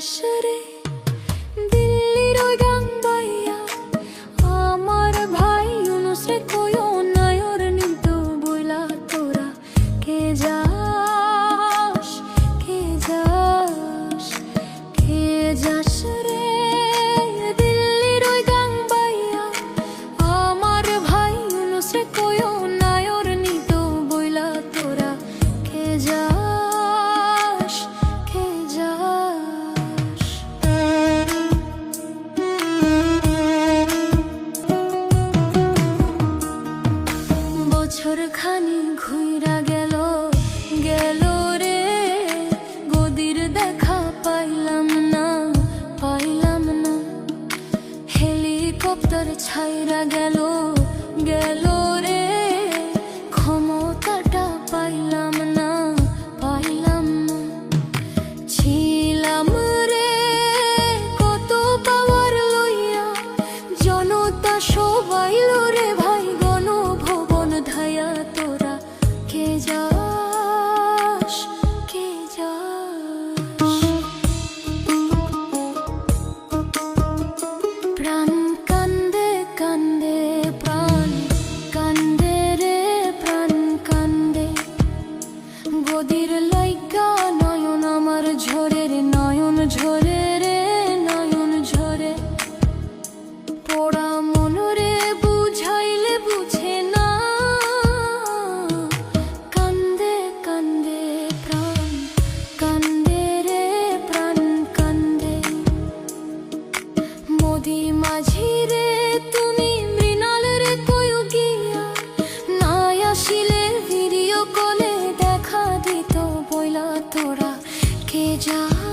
should it ঘুইরা গেল রে। দেখা পাইলাম না পাইলাম না। হেলিকপ্টার ছাইরা গেল। 家